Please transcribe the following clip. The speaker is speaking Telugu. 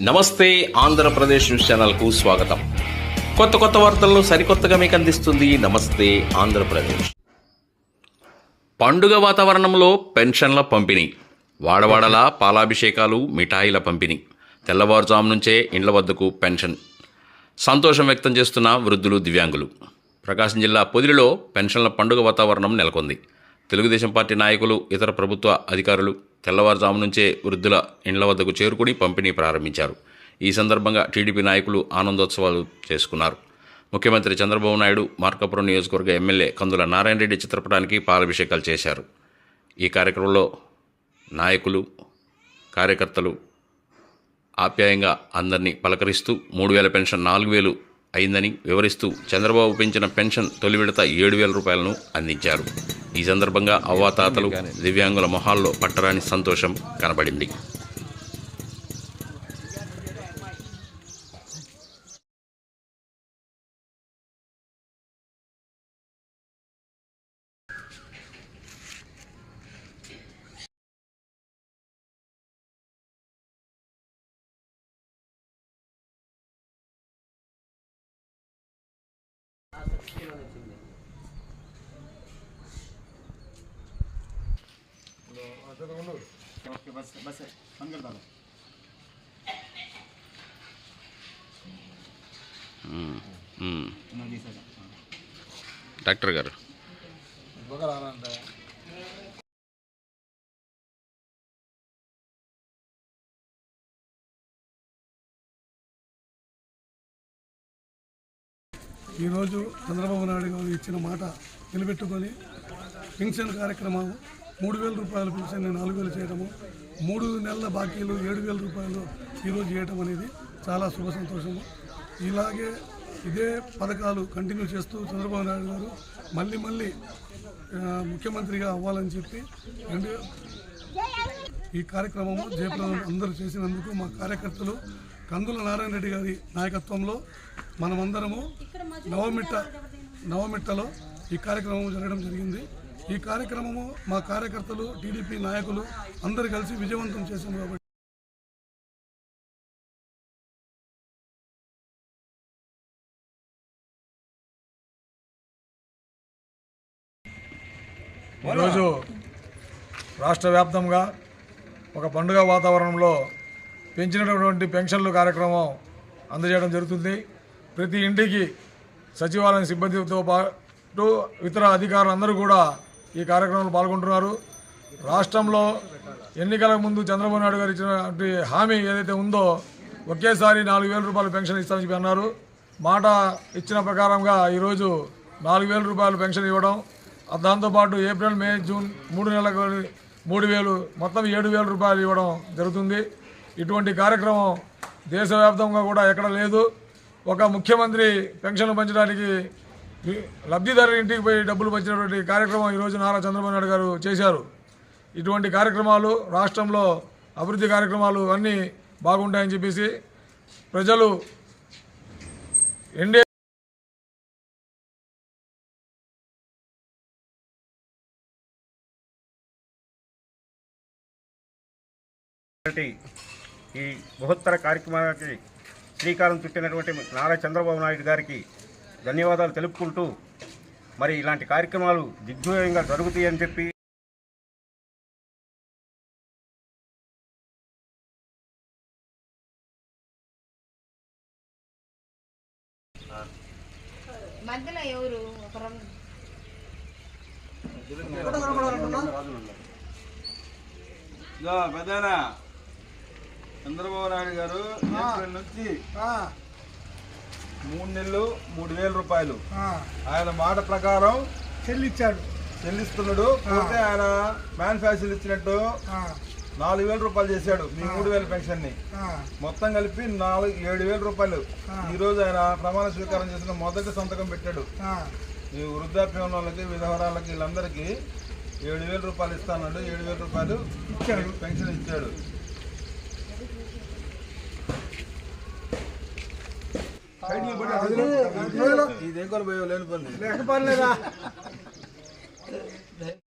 నమస్తే ఆంధ్రప్రదేశ్ న్యూస్ ఛానల్కు స్వాగతం. కొత్త కొత్త వార్తలను సరికొత్తగా మీకు అందిస్తుంది నమస్తే ఆంధ్రప్రదేశ్. పండుగ వాతావరణంలో పెన్షన్ల పంపిణీ వాడవాడల పాలాభిషేకాలు మిఠాయిల పంపిణీ తెల్లవారుజాము నుంచే ఇండ్ల వద్దకు పెన్షన్. సంతోషం వ్యక్తం చేస్తున్న వృద్ధులు దివ్యాంగులు. ప్రకాశం జిల్లా పొదిలిలో పెన్షన్ల పండుగ వాతావరణం నెలకొంది. తెలుగుదేశం పార్టీ నాయకులు ఇతర ప్రభుత్వ అధికారులు తెల్లవారుజాము నుంచే వృద్ధుల ఇండ్ల వద్దకు చేరుకుని పంపిణీ ప్రారంభించారు. ఈ సందర్భంగా టీడీపీ నాయకులు ఆనందోత్సవాలు చేసుకున్నారు. ముఖ్యమంత్రి చంద్రబాబు నాయుడు మార్కాపురం నియోజకవర్గ ఎమ్మెల్యే కందుల నారాయణ రెడ్డి చిత్రపటానికి పాలాభిషేకాలు చేశారు. ఈ కార్యక్రమంలో నాయకులు కార్యకర్తలు ఆప్యాయంగా అందరినీ పలకరిస్తూ మూడు వేల పెన్షన్ నాలుగు వేలు అయిందని వివరిస్తూ చంద్రబాబు పెంచిన పెన్షన్ తొలి విడత ఏడు వేల రూపాయలను అందించారు. ఈ సందర్భంగా అవ్వాతాతలు దివ్యాంగుల మొహాల్లో పట్టరాని సంతోషం కనబడింది. ओके बस बस है बंद कर डालो మ్మ్. नदी से हाँ। డాక్టర్ గారు ఈరోజు చంద్రబాబు నాయుడు గారు ఇచ్చిన మాట నిలబెట్టుకొని పెన్షన్ కార్యక్రమం మూడు వేల రూపాయల పెన్షన్ నాలుగు వేలు చేయడము మూడు నెలల బాకీలు ఏడు వేల రూపాయలు ఈరోజు చేయడం అనేది చాలా శుభ సంతోషము. ఇలాగే ఇదే పథకాలు కంటిన్యూ చేస్తూ చంద్రబాబు నాయుడు గారు మళ్ళీ మళ్ళీ ముఖ్యమంత్రిగా అవ్వాలని చెప్పి రెండు ఈ కార్యక్రమము జయప్రదం అందరూ చేసినందుకు మా కార్యకర్తలు కందుల నారాయణ రెడ్డి గారి నాయకత్వంలో మనమందరము నవమిట్ట నవమిట్టలో ఈ కార్యక్రమం జరగడం జరిగింది. ఈ కార్యక్రమము మా కార్యకర్తలు టీడీపీ నాయకులు అందరు కలిసి విజయవంతం చేశాము కాబట్టి. ఈరోజు రాష్ట్ర వ్యాప్తంగా ఒక పండుగ వాతావరణంలో పెంచినటువంటి పెన్షన్లు కార్యక్రమం అందజేయడం జరుగుతుంది. ప్రతి ఇంటికి సచివాలయం సిబ్బందితో పాటు ఇతర అధికారులు అందరూ కూడా ఈ కార్యక్రమంలో పాల్గొంటున్నారు. రాష్ట్రంలో ఎన్నికల ముందు చంద్రబాబు నాయుడు గారు ఇచ్చినటువంటి హామీ ఏదైతే ఉందో ఒకేసారి నాలుగు వేల రూపాయలు పెన్షన్ ఇస్తామని చెప్పి అన్నారు. మాట ఇచ్చిన ప్రకారంగా ఈరోజు నాలుగు వేల రూపాయలు పెన్షన్ ఇవ్వడం దాంతోపాటు ఏప్రిల్ మే జూన్ మూడు నెలలకు మూడు వేలు మొత్తం ఏడు వేల రూపాయలు ఇవ్వడం జరుగుతుంది. ఇటువంటి కార్యక్రమం దేశవ్యాప్తంగా కూడా ఎక్కడ లేదు. ఒక ముఖ్యమంత్రి పెన్షన్లు పంచడానికి వి- లబ్ధిదారు ఇంటికి పోయి డబ్బులు పంచినటువంటి కార్యక్రమం ఈరోజు నారా చంద్రబాబు నాయుడు గారు చేశారు. ఇటువంటి కార్యక్రమాలు రాష్ట్రంలో అభివృద్ధి కార్యక్రమాలు అన్నీ బాగుంటాయని చెప్పేసి ప్రజలు ఎన్డీఏ ఈ బృహత్తర కార్యక్రమానికి శ్రీకారం చుట్టినటువంటి నారా చంద్రబాబు నాయుడు గారికి ధన్యవాదాలు తెలుపుకుంటూ మరి ఇలాంటి కార్యక్రమాలు దిగ్విజయంగా జరుగుతాయని చెప్పి మధ్యలో ఎవరు? పెద్దనా చంద్రబాబు నాయుడు గారు నుంచి మూడు నెలలు మూడు వేల రూపాయలు. ఆయన మాట ప్రకారం చెల్లిచ్చాడు. చెల్లిస్తున్నాడు. పోతే ఆయన మ్యానుఫ్యాక్చర్ ఇచ్చినట్టు నాలుగు వేల రూపాయలు చేశాడు మీ మూడు వేల పెన్షన్ని మొత్తం కలిపి నాలుగు ఏడు వేల రూపాయలు. ఈ రోజు ఆయన ప్రమాణ స్వీకారం చేసిన మొదటి సంతకం పెట్టాడు. ఈ వృద్ధాప్యం వాళ్ళకి విధవరాలకి వీళ్ళందరికీ ఏడు వేల రూపాయలు ఇస్తానండి ఏడు వేల రూపాయలు పెన్షన్ ఇచ్చాడు. ఇదేం